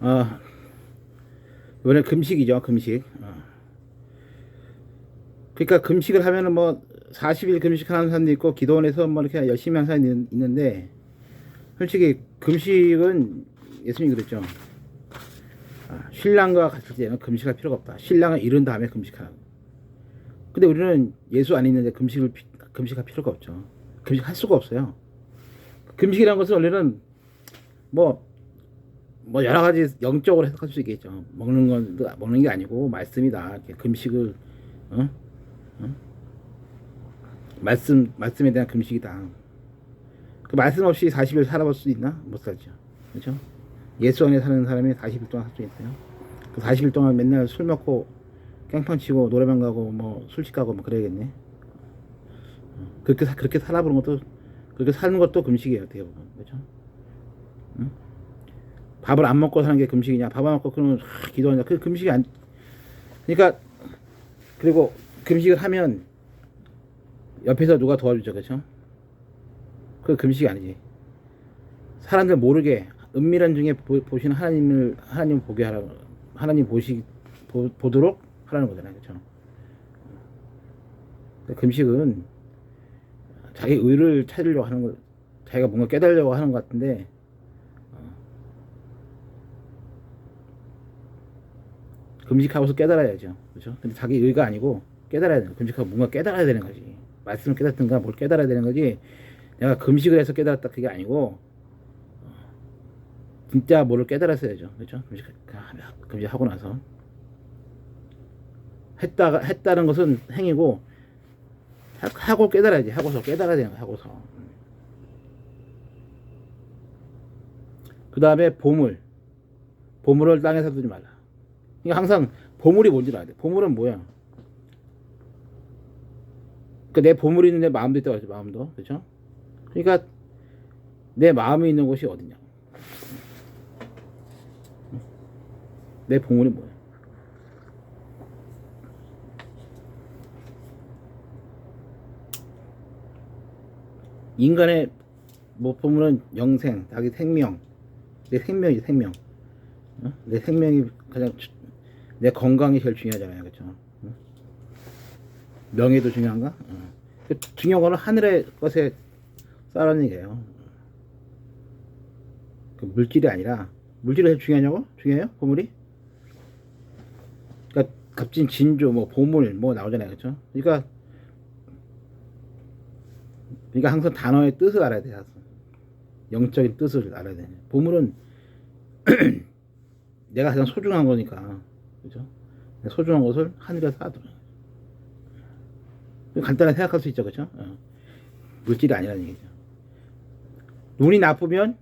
어, 이번에 금식이죠, 금식. 어. 그러니까 금식을 하면은 뭐 40일 금식하는 사람도 있고 기도원에서 뭐 이렇게 열심히 하는 사람이 있는- 있는데 솔직히 금식은 예수님이 그랬죠. 아, 신랑과 같을 때는 금식할 필요가 없다. 신랑을 잃은 다음에 금식하라. 근데 우리는 예수 안 있는데 금식을 피- 금식할 필요가 없죠. 금식할 수가 없어요. 금식이라는 것은 원래는 뭐, 뭐 여러 가지 영적으로 해석할 수 있겠죠. 먹는 건 먹는 게 아니고 말씀이다. 이렇게 금식을 어? 어? 말씀 말씀에 대한 금식이다. 그 말씀 없이 40일 살아볼 수 있나? 못 살죠. 그렇죠? 예수 안에 사는 사람이 40일 동안 살 수 있어요. 그 40일 동안 맨날 술 먹고 깽판 치고 노래방 가고 뭐 술집 가고 뭐 그래야겠네. 어, 그렇게 사- 그렇게 살아보는 것도 그렇게 사는 것도 금식이에요. 보면 그렇죠? 응? 밥을 안 먹고 사는 게 금식이냐? 밥 안 먹고 그러면 하, 기도하냐? 그 금식이 안. 그러니까 그리고 금식을 하면 옆에서 누가 도와주죠, 그렇죠? 그 금식이 아니지. 사람들 모르게 은밀한 중에 보, 보시는 하나님을 하나님 보게 하라 하나님 보시 보, 보도록 하라는 거잖아요, 그렇죠? 금식은 자기 의를 찾으려고 하는 거, 자기가 뭔가 깨달으려고 하는 것 같은데 금식하고서 깨달아야죠, 그렇죠? 근데 자기 의가 아니고 깨달아야 돼요. 금식하고 뭔가 깨달아야 되는 거지. 말씀을 깨닫든가 뭘 깨달아야 되는 거지. 내가 금식을 해서 깨달았다 그게 아니고 어, 진짜 뭐를 깨달았어야죠, 그렇죠? 금식 금식하고 나서 했다가 했다는 것은 행위고 하- 하고 깨달아야지 하고서 깨달아야 되는 거야 하고서 그 다음에 보물 보물을 땅에서 두지 말라 그러니까 항상 보물이 뭔지 알아야 돼. 보물은 뭐야? 그러니까 내 보물이 있는 내 마음도 있다고 하죠 마음도. 그렇죠? 그러니까 내 마음이 있는 곳이 어디냐? 내 보물이 뭐야? 인간의 뭐 보면은 영생, 자기 생명, 내 생명이 생명, 어? 내 생명이 가장 주- 내 건강이 제일 중요하잖아요, 그렇죠? 어? 명예도 중요한가? 어. 그 중요한 거는 하늘의 것에 쌓아놓는 얘기예요. 그 물질이 아니라 물질이 제일 중요하냐고? 중요해요? 보물이? 그러니까 값진 진주, 뭐 보물, 뭐 나오잖아요, 그렇죠? 그러니까 그러니까 항상 단어의 뜻을 알아야 돼요. 영적인 뜻을 알아야 돼. 보물은 내가 가장 소중한 거니까, 그죠? 소중한 것을 하늘에서 하더라. 간단하게 생각할 수 있죠, 그죠? 어. 물질이 아니라는 얘기죠. 눈이 나쁘면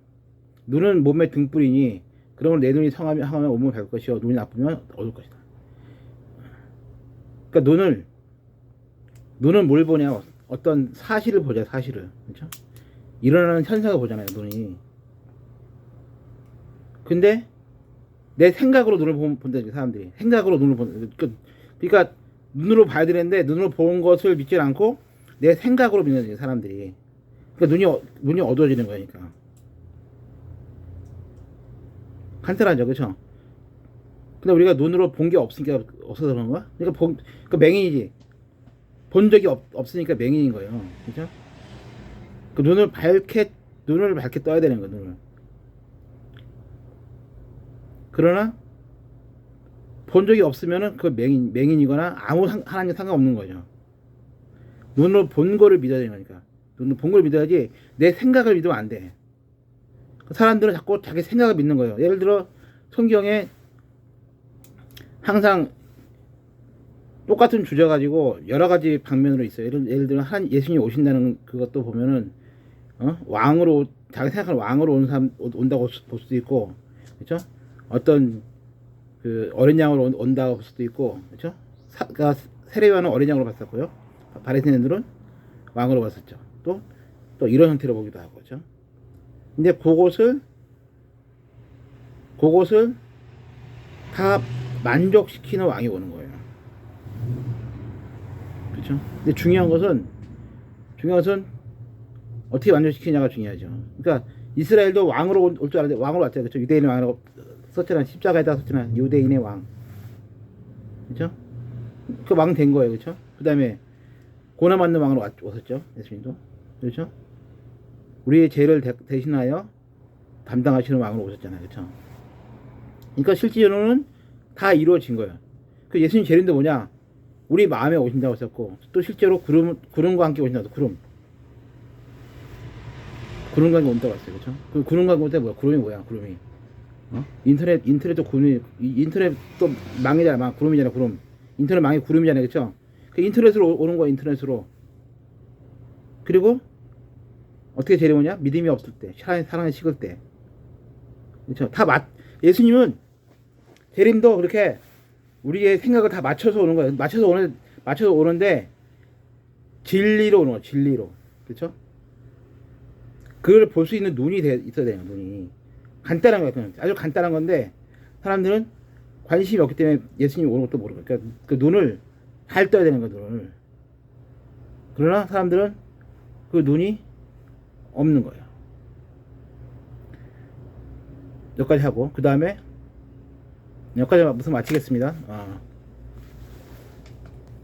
눈은 몸의 등불이니 그러면 내 눈이 성하면 항하면 온몸이 밝을 것이요 눈이 나쁘면 어두울 것이다. 그러니까 눈을 눈은 뭘 보냐? 어떤 사실을 보자 사실을 그렇죠? 일어나는 현상을 보잖아요 눈이 근데 내 생각으로 눈을 본- 본다는 사람들이 생각으로 눈을 본다 그- 그러니까 눈으로 봐야 되는데 눈으로 본 것을 믿지 않고 내 생각으로 믿는 사람들이 그러니까 눈이 어- 눈이 어두워지는 거니까 간단하죠 그렇죠 근데 우리가 눈으로 본 게 없으니까 없어서 그런 거야 그러니까 본, 그 맹인이지 본 적이 없, 없으니까 맹인인 거예요. 그죠? 그 눈을 밝게, 눈을 밝게 떠야 되는 거예요, 눈을. 그러나, 본 적이 없으면은 그 맹인, 맹인이거나 아무 상, 하나님 상관없는 거죠. 눈으로 본 거를 믿어야 되는 거니까. 눈으로 본 걸 믿어야지 내 생각을 믿으면 안 돼. 그 사람들은 자꾸 자기 생각을 믿는 거예요. 예를 들어, 성경에 항상 똑같은 주제 가지고 여러 가지 방면으로 있어요. 예를, 예를 들어 한 예수님이 오신다는 그것도 보면은 어? 왕으로 자기 생각하는 왕으로 온 사람 오- 온다고 볼 수도 있고 그렇죠? 어떤 그 어린 양으로 온- 온다고 볼 수도 있고 그렇죠? 사, 그러니까 세례요한은 어린 양으로 봤었고요. 바리새인들은 왕으로 봤었죠. 또 또 이런 형태로 보기도 하고 그렇죠? 근데 그것을 그것을 다 만족시키는 왕이 오는 거예요. 그렇죠? 근데 중요한 것은 중요한 것은 어떻게 만족시키냐가 중요하죠. 그러니까 이스라엘도 왕으로 올 줄 알았는데 왕으로 왔잖아요. 그렇죠? 유대인이 왕으로 썼잖아. 십자가에다 썼잖아. 유대인의 왕. 그죠? 그 왕 된 거예요. 그죠? 그 다음에 고난 받는 왕으로 왔- 왔었죠. 예수님도. 그렇죠? 우리의 죄를 대, 대신하여 담당하시는 왕으로 오셨잖아요. 그렇죠? 그러니까 실제로는 다 이루어진 거예요. 그 예수님 재림도 뭐냐? 우리 마음에 오신다고 했었고 또 실제로 구름 구름과 함께 오신다고 구름 구름과 함께 온다고 했어요. 그렇죠? 그 구름과 함께 온때 뭐야? 구름이 뭐야? 구름이 어? 인터넷 인터넷도 구름이 이- 인터넷도 망이잖아. 망 구름이잖아. 구름 인터넷 망이 구름이잖아요. 그렇죠? 그 인터넷으로 오- 오는 거야. 인터넷으로 그리고 어떻게 재림오냐? 믿음이 없을 때, 사랑, 사랑이 식을 때. 그렇죠? 다 맞, 예수님은 재림도 그렇게 우리의 생각을 다 맞춰서 오는 거예요. 맞춰서 오는, 맞춰서 오는데 진리로 오는 거예요. 진리로. 그렇죠? 그걸 볼 수 있는 눈이 돼, 있어야 돼요. 눈이. 간단한 거예요. 그냥. 아주 간단한 건데 사람들은 관심이 없기 때문에 예수님 오는 것도 모르고 그러니까 그 눈을 잘 떠야 되는 거예요. 눈을. 그러나 사람들은 그 눈이 없는 거예요. 여기까지 하고 그 다음에 여기까지 무슨 마치겠습니다. 아,